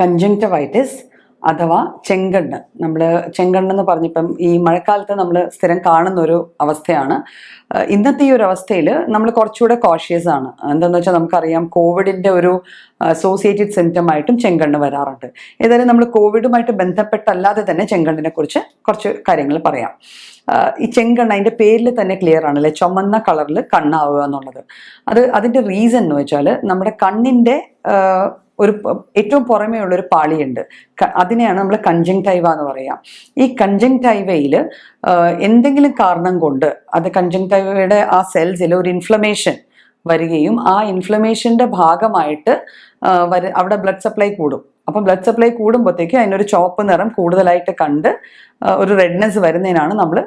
കഞ്ചങ്റ്റവൈറ്റിസ് അഥവാ ചെങ്കണ്ണ്. നമ്മൾ ചെങ്കണ്ണെന്ന് പറഞ്ഞിപ്പം ഈ മഴക്കാലത്ത് നമ്മൾ സ്ഥിരം കാണുന്ന ഒരു അവസ്ഥയാണ് ഇന്നത്തെ ഈ ഒരു അവസ്ഥയിൽ നമ്മൾ കുറച്ചുകൂടെ കോഷ്യസ് ആണ്. എന്താണെന്ന് വെച്ചാൽ നമുക്കറിയാം കോവിഡിന്റെ ഒരു അസോസിയേറ്റഡ് സിംറ്റം ആയിട്ടും ചെങ്കണ്ണ് വരാറുണ്ട്. ഏതായാലും നമ്മൾ കോവിഡുമായിട്ട് ബന്ധപ്പെട്ടല്ലാതെ തന്നെ ചെങ്കണ്ണിനെ കുറിച്ച് കുറച്ച് കാര്യങ്ങൾ പറയാം. ഈ ചെങ്കണ്ണ് അതിന്റെ പേരിൽ തന്നെ ക്ലിയർ ആണല്ലേ ചുമന്ന കളറിൽ കണ്ണാവുക എന്നുള്ളത്. അത് അതിന്റെ റീസൺ എന്ന് വെച്ചാൽ നമ്മുടെ കണ്ണിന്റെ ഒരു ഏറ്റവും പുറമേ ഉള്ള ഒരു പാളിയുണ്ട്. അതിനെയാണ് നമ്മൾ കഞ്ചങ്ടൈവ എന്ന് പറയാം. ഈ കഞ്ചങ്ടൈവയിൽ എന്തെങ്കിലും കാരണം കൊണ്ട് അത് കഞ്ചങ്ടൈവയുടെ ആ സെൽസിൽ ഒരു ഇൻഫ്ലമേഷൻ വരികയും ആ ഇൻഫ്ലമേഷന്റെ ഭാഗമായിട്ട് വര അവിടെ ബ്ലഡ് സപ്ലൈ കൂടും. അപ്പം ബ്ലഡ് സപ്ലൈ കൂടുമ്പോഴത്തേക്ക് അതിനൊരു ചോപ്പ് നിറം കൂടുതലായിട്ട് കണ്ട് ഒരു റെഡ്നെസ് വരുന്നതിനാണ് നമ്മൾ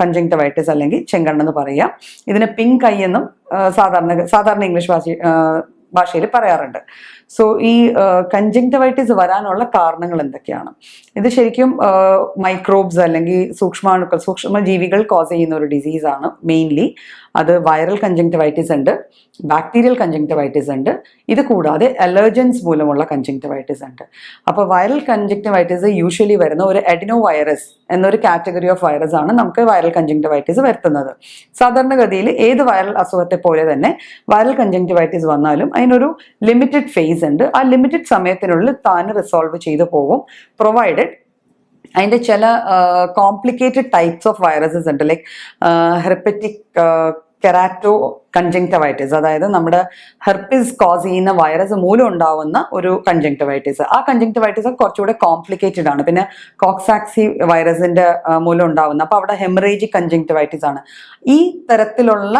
കഞ്ചങ്ടവൈറ്റിസ് അല്ലെങ്കിൽ ചെങ്കണ്ണെന്ന് പറയുക ഇതിന് പിങ്ക് ഐ എന്നും സാധാരണ സാധാരണ ഇംഗ്ലീഷ് ഭാഷ ഭാഷയിൽ പറയാറുണ്ട്. സോ ഈ കഞ്ചങ്ടവൈറ്റിസ് വരാനുള്ള കാരണങ്ങൾ എന്തൊക്കെയാണ്? ഇത് ശരിക്കും മൈക്രോബ്സ് അല്ലെങ്കിൽ സൂക്ഷ്മാണുക്കൾ സൂക്ഷ്മജീവികൾ കോസ് ചെയ്യുന്ന ഒരു ഡിസീസാണ് മെയിൻലി അത് വൈറൽ കഞ്ചങ്ടവൈറ്റിസ് ഉണ്ട് ബാക്ടീരിയൽ കഞ്ചങ്ടവൈറ്റിസ് ഉണ്ട്. ഇത് കൂടാതെ അലർജൻസ് മൂലമുള്ള കഞ്ചങ്ടവൈറ്റിസ് ഉണ്ട്. അപ്പോൾ വൈറൽ കഞ്ചങ്ടവൈറ്റിസ് യൂഷ്വലി വരുന്ന ഒരു എഡിനോ വൈറസ് എന്നൊരു കാറ്റഗറി ഓഫ് വൈറസ് ആണ് നമുക്ക് വൈറൽ കഞ്ചങ്ടവൈറ്റിസ് വരുത്തുന്നത്. സാധാരണഗതിയിൽ ഏത് വൈറൽ അസുഖത്തെ പോലെ തന്നെ വൈറൽ കഞ്ചങ്ടവൈറ്റിസ് വന്നാലും അതിനൊരു ലിമിറ്റഡ് ഫേസ് ഉണ്ട്. ആ ലിമിറ്റഡ് സമയത്തിനുള്ളിൽ താൻ റിസോൾവ് ചെയ്തു പോകും. പ്രൊവൈഡഡ് അതിന്റെ ചില കോംപ്ലിക്കേറ്റഡ് ടൈപ്സ് ഓഫ് വൈറസസ് ഉണ്ട്. ലൈക്ക് ഹെർപ്പറ്റിക് കെറാറ്റോ കഞ്ചങ്ടവൈറ്റിസ് അതായത് നമ്മുടെ ഹെർപ്പിസ് കോസ് ചെയ്യുന്ന വൈറസ് മൂലം ഉണ്ടാവുന്ന ഒരു കൺജങ്ക്റ്റവൈറ്റിസ് ആ കൺജങ്ക്റ്റവൈറ്റിസ് കുറച്ചുകൂടെ കോംപ്ലിക്കേറ്റഡ് ആണ്. പിന്നെ കോക്സാക്സി വൈറസിന്റെ മൂലം ഉണ്ടാവുന്ന. അപ്പോൾ അവിടെ ഹെമറേജി കൺജങ്ക്റ്റവൈറ്റിസ് ആണ്. ഈ തരത്തിലുള്ള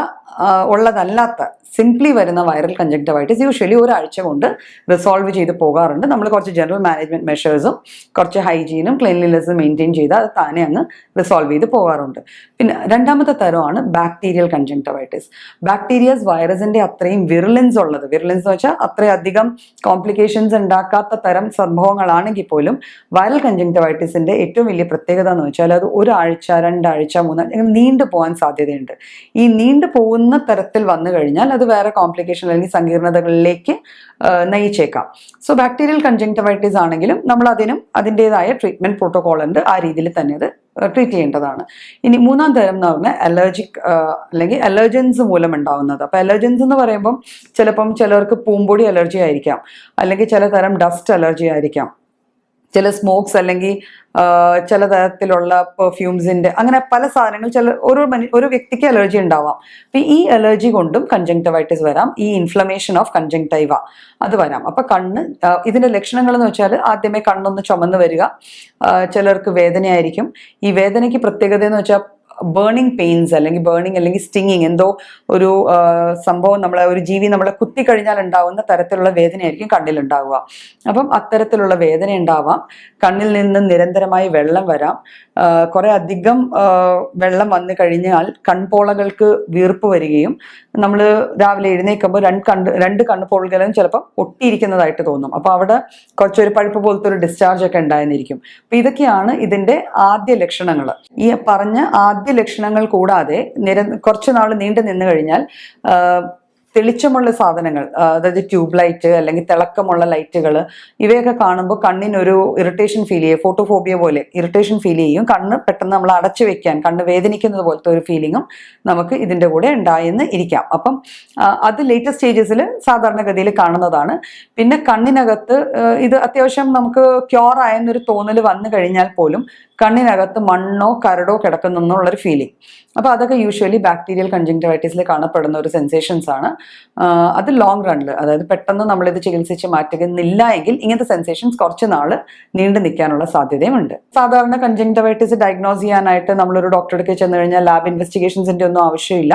ഉള്ളതല്ലാത്ത സിംപ്ലി വരുന്ന വൈറൽ കഞ്ചങ്ടവൈറ്റിസ് യൂഷ്വലി ഒരാഴ്ച കൊണ്ട് റിസോൾവ് ചെയ്ത് പോകാറുണ്ട്. നമ്മൾ കുറച്ച് ജനറൽ മാനേജ്മെന്റ് മെഷേഴ്സും കുറച്ച് ഹൈജീനും ക്ലീൻലിനെസ്സും മെയിന്റെയിൻ ചെയ്ത് അത് താനെ അങ്ങ് റിസോൾവ് ചെയ്ത് പോകാറുണ്ട്. പിന്നെ രണ്ടാമത്തെ തരമാണ് ബാക്ടീരിയൽ കഞ്ചങ്ടവൈറ്റിസ് ബാക്ടീരിയസ് വൈറസിന്റെ അത്രയും വിർലൻസ് ഉള്ളത്. വിർലൻസ് എന്ന് വെച്ചാൽ അത്രയധികം കോംപ്ലിക്കേഷൻസ് ഉണ്ടാക്കാത്ത തരം സംഭവങ്ങളാണെങ്കിൽ പോലും വൈറൽ കഞ്ചങ്ടവൈറ്റിസിന്റെ ഏറ്റവും വലിയ പ്രത്യേകത എന്ന് വെച്ചാൽ അത് ഒരാഴ്ച രണ്ടാഴ്ച മൂന്നാഴ്ച നീണ്ടു പോകാൻ സാധ്യതയുണ്ട്. ഈ നീണ്ടു പോകുന്ന തരത്തിൽ വന്നു കഴിഞ്ഞാൽ അത് വേറെ കോംപ്ലിക്കേഷൻ അല്ലെങ്കിൽ സങ്കീർണതകളിലേക്ക് നയിച്ചേക്കാം സോ ബാക്ടീരിയൽ കൺജങ്ക്റ്റവൈറ്റിസ് ആണെങ്കിലും നമ്മൾ അതിനും അതിന്റെതായ ട്രീറ്റ്മെന്റ് പ്രോട്ടോകോൾ ഉണ്ട്. ആ രീതിയിൽ തന്നെ അത് ട്രീറ്റ് ചെയ്യേണ്ടതാണ്. ഇനി മൂന്നാം തരം എന്ന് പറഞ്ഞാൽ അലർജിക് അല്ലെങ്കിൽ അലർജൻസ് മൂലം ഉണ്ടാവുന്നത്. അപ്പോൾ അലർജൻസ് എന്ന് പറയുമ്പം ചിലപ്പം ചിലർക്ക് പൂമ്പൊടി അലർജി ആയിരിക്കാം. അല്ലെങ്കിൽ ചില തരം ഡസ്റ്റ് അലർജി ആയിരിക്കാം. ചില സ്മോക്സ് അല്ലെങ്കിൽ ചില തരത്തിലുള്ള പെർഫ്യൂംസിന്റെ അങ്ങനെ പല സാധനങ്ങൾ ചില ഓരോ മനു ഒരു വ്യക്തിക്ക് അലർജി ഉണ്ടാവാം. അപ്പൊ ഈ അലർജി കൊണ്ടും കൺജങ്ക്റ്റവൈറ്റിസ് വരാം. ഈ ഇൻഫ്ലമേഷൻ ഓഫ് കൺജങ്ക്റ്റൈവ അത് വരാം. അപ്പൊ കണ്ണ് ഇതിന്റെ ലക്ഷണങ്ങൾ എന്ന് വെച്ചാൽ ആദ്യമേ കണ്ണൊന്ന് ചുമന്ന് വരിക. ചിലർക്ക് വേദനയായിരിക്കും. ഈ വേദനയ്ക്ക് പ്രത്യേകത എന്ന് വെച്ചാൽ ബേണിംഗ് പെയിൻസ് അല്ലെങ്കിൽ ബേണിംഗ് അല്ലെങ്കിൽ സ്റ്റിങ്ങിങ് എന്തോ ഒരു സംഭവം നമ്മളെ ഒരു ജീവി നമ്മളെ കുത്തി കഴിഞ്ഞാൽ ഉണ്ടാവുന്ന തരത്തിലുള്ള വേദനയായിരിക്കും കണ്ണിൽ ഉണ്ടാവുക. അപ്പം അത്തരത്തിലുള്ള വേദന ഉണ്ടാവാം. കണ്ണിൽ നിന്ന് നിരന്തരമായി വെള്ളം വരാം. കുറേ അധികം വെള്ളം വന്നു കഴിഞ്ഞാൽ കൺപോളകൾക്ക് വീർപ്പ് വരികയും നമ്മൾ രാവിലെ എഴുന്നേൽക്കുമ്പോൾ രണ്ട് കണ്ണ് രണ്ട് കണ്ണുപോളുകളും ചിലപ്പം ഒട്ടിയിരിക്കുന്നതായിട്ട് തോന്നും. അപ്പോൾ അവിടെ കുറച്ചൊരു പഴുപ്പ് പോലത്തെ ഒരു ഡിസ്ചാർജ് ഒക്കെ ഉണ്ടായിരുന്നിരിക്കും. അപ്പൊ ഇതൊക്കെയാണ് ഇതിന്റെ ആദ്യ ലക്ഷണങ്ങൾ. ഈ പറഞ്ഞ ആദ്യ ലക്ഷണങ്ങൾ കൂടാതെ നിര കുറച്ചു നാൾ നീണ്ടു നിന്നു കഴിഞ്ഞാൽ തെളിച്ചമുള്ള സാധനങ്ങൾ അതായത് ട്യൂബ് ലൈറ്റ് അല്ലെങ്കിൽ തിളക്കമുള്ള ലൈറ്റുകൾ ഇവയൊക്കെ കാണുമ്പോൾ കണ്ണിനൊരു ഇറിറ്റേഷൻ ഫീൽ ചെയ്യും ഫോട്ടോഫോബിയ പോലെ ഇറിറ്റേഷൻ ഫീൽ ചെയ്യും. കണ്ണ് പെട്ടെന്ന് നമ്മൾ അടച്ചു വെക്കാൻ കണ്ണ് വേദനിക്കുന്നത് പോലത്തെ ഒരു ഫീലിങ്ങും നമുക്ക് ഇതിന്റെ കൂടെ ഉണ്ടായെന്ന് ഇരിക്കാം. അപ്പം അത് ലേറ്റസ്റ്റ് സ്റ്റേജസിൽ സാധാരണഗതിയിൽ കാണുന്നതാണ്. പിന്നെ കണ്ണിനകത്ത് ഇത് അത്യാവശ്യം നമുക്ക് ക്യൂർ ആയെന്നൊരു തോന്നൽ വന്നു കഴിഞ്ഞാൽ പോലും കണ്ണിനകത്ത് മണ്ണോ കരടോ കിടക്കുന്നു എന്നുള്ളൊരു ഫീലിംഗ് അപ്പോൾ അതൊക്കെ യൂഷ്വലി ബാക്ടീരിയൽ കഞ്ചങ്ടവൈറ്റിസിൽ കാണപ്പെടുന്ന ഒരു സെൻസേഷൻസ് ആണ്. അത് ലോങ് റണ്ണിൽ അതായത് പെട്ടെന്ന് നമ്മളിത് ചികിത്സിച്ച് മാറ്റുന്നില്ല എങ്കിൽ ഇങ്ങനത്തെ സെൻസേഷൻസ് കുറച്ച് നാൾ നീണ്ടു നിൽക്കാനുള്ള സാധ്യതയുമുണ്ട്. സാധാരണ കഞ്ചങ്ടവൈറ്റിസ് ഡയഗ്നോസ് ചെയ്യാനായിട്ട് നമ്മളൊരു ഡോക്ടറെ അടുത്ത് ചെന്ന് കഴിഞ്ഞാൽ ലാബ് ഇൻവെസ്റ്റിഗേഷൻസിന്റെ ഒന്നും ആവശ്യമില്ല.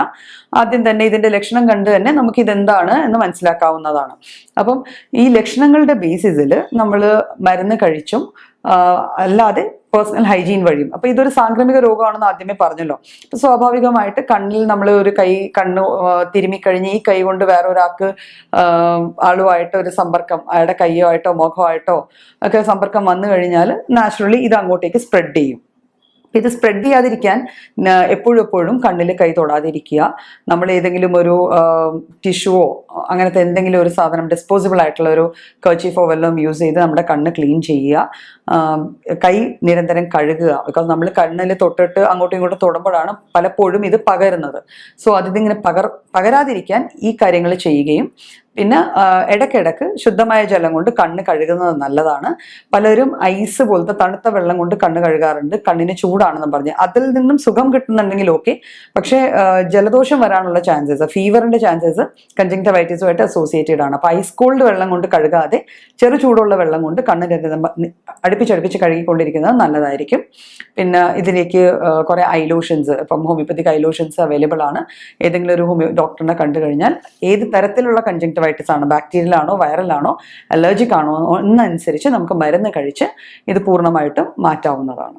ആദ്യം തന്നെ ഇതിന്റെ ലക്ഷണം കണ്ട് തന്നെ നമുക്ക് ഇതെന്താണ് എന്ന് മനസ്സിലാക്കാവുന്നതാണ്. അപ്പം ഈ ലക്ഷണങ്ങളുടെ ബേസിസിൽ നമ്മൾ മരുന്ന് കഴിച്ചും അല്ലാതെ പേഴ്സണൽ ഹൈജീൻ വഴിയും. അപ്പൊ ഇതൊരു സാംക്രമിക രോഗമാണെന്ന് ആദ്യമേ പറഞ്ഞല്ലോ. അപ്പൊ സ്വാഭാവികമായിട്ട് കണ്ണിൽ നമ്മൾ ഒരു കൈ കണ്ണ് തിരുമിക്കഴിഞ്ഞ് ഈ കൈ കൊണ്ട് വേറെ ഒരാൾക്ക് ആളുമായിട്ട് ഒരു സമ്പർക്കം അയാളുടെ കൈയോ ആയിട്ടോ മുഖമായിട്ടോ ഒക്കെ സമ്പർക്കം വന്നു കഴിഞ്ഞാൽ നാച്ചുറലി ഇത് അങ്ങോട്ടേക്ക് സ്പ്രെഡ് ചെയ്യും. ഇത് സ്പ്രെഡ് ചെയ്യാതിരിക്കാൻ എപ്പോഴും എപ്പോഴും കണ്ണിൽ കൈ തൊടാതിരിക്കുക. നമ്മൾ ഏതെങ്കിലും ഒരു ടിഷ്യൂവോ അങ്ങനത്തെ എന്തെങ്കിലും ഒരു സാധനം ഡിസ്പോസിബിൾ ആയിട്ടുള്ള ഒരു കർച്ചീഫോ വല്ലതും യൂസ് ചെയ്ത് നമ്മുടെ കണ്ണ് ക്ലീൻ ചെയ്യുക. കൈ നിരന്തരം കഴുകുക. ബിക്കോസ് നമ്മൾ കണ്ണിൽ തൊട്ടിട്ട് അങ്ങോട്ടും ഇങ്ങോട്ടും തൊടുമ്പോഴാണ് പലപ്പോഴും ഇത് പകരുന്നത്. സോ അതിതിങ്ങനെ പകർ പകരാതിരിക്കാൻ ഈ കാര്യങ്ങൾ ചെയ്യുകയും പിന്നെ ഇടയ്ക്കിടയ്ക്ക് ശുദ്ധമായ ജലം കൊണ്ട് കണ്ണ് കഴുകുന്നത് നല്ലതാണ്. പലരും ഐസ് പോലത്തെ തണുത്ത വെള്ളം കൊണ്ട് കണ്ണ് കഴുകാറുണ്ട്. കണ്ണിന് ചൂടാണെന്ന് പറഞ്ഞ്. അതിൽ നിന്നും സുഖം കിട്ടുന്നുണ്ടെങ്കിൽ ഓക്കെ. പക്ഷേ ജലദോഷം വരാനുള്ള ചാൻസസ് ഫീവറിന്റെ ചാൻസസ് കഞ്ചങ്ടവൈറ്റിസുമായിട്ട് അസോസിയേറ്റഡ് ആണ്. അപ്പോൾ ഐസ് കോൾഡ് വെള്ളം കൊണ്ട് കഴുകാതെ ചെറു ചൂടുള്ള വെള്ളം കൊണ്ട് കണ്ണ് അടുപ്പിച്ചടുപ്പിച്ച് കഴുകിക്കൊണ്ടിരിക്കുന്നത് നല്ലതായിരിക്കും. പിന്നെ ഇതിലേക്ക് കുറേ ഐലോഷൻസ് ഇപ്പം ഹോമിയോപ്പത്തിക് ഐലോഷൻസ് അവൈലബിൾ ആണ്. ഏതെങ്കിലും ഒരു ഹോമിയോ ഡോക്ടറിനെ കണ്ടു കഴിഞ്ഞാൽ ഏത് തരത്തിലുള്ള കഞ്ചങ്ടവൈറ്റിസ് ആണ് ബാക്ടീരിയൽ ആണോ വൈറൽ ആണോ അലർജിക് ആണോ എന്നനുസരിച്ച് നമുക്ക് മരുന്ന് കഴിച്ച് ഇത് പൂർണമായിട്ടും മാറ്റാവുന്നതാണ്.